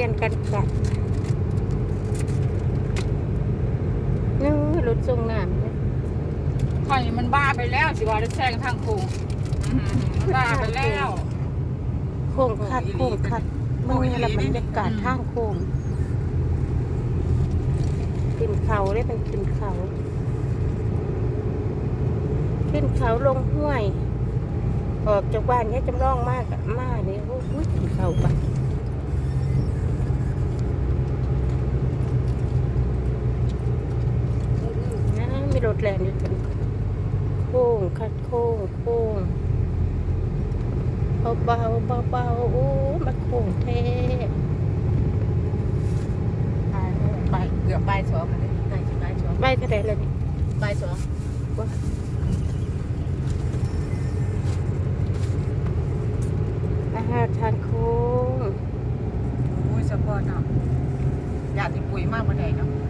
ยันกันกัดนู้นรถส่งน้ำเนี่ยข่อยมันบ้าไปแล้วสิว่าได้แซงทางโค้งอื้อหือมันบ้าไปแล้วโค้งคัดโค้งคัดมันนี่แหละบรรยากาศทางโค้งขึ้นเขาได้เป็นขึ้นเขา ขึ้นเขาลงห้วย ออกจากบ้านเนี่ยจำลองมากอะมาเนี่ยโอ้โหขึ้นเขาไป นะมีรถแลนอยู่ตรงโค้งคัดโค้งโค้งเบาเบาเบาเบาๆโอ้มาโค้งเท่ไปเกือบบ่ายสองแล้วเนี่ยใกล้จะบ่ายสองใบเท่าไหรเลยนี่บ่ายสองอาหารทานโค้งโอ้ยสะพอเนาะอยากที่ปุ๋ยมากกว่าใดเนาะมันนั่นสะพอนั้นเนี่ยมาโ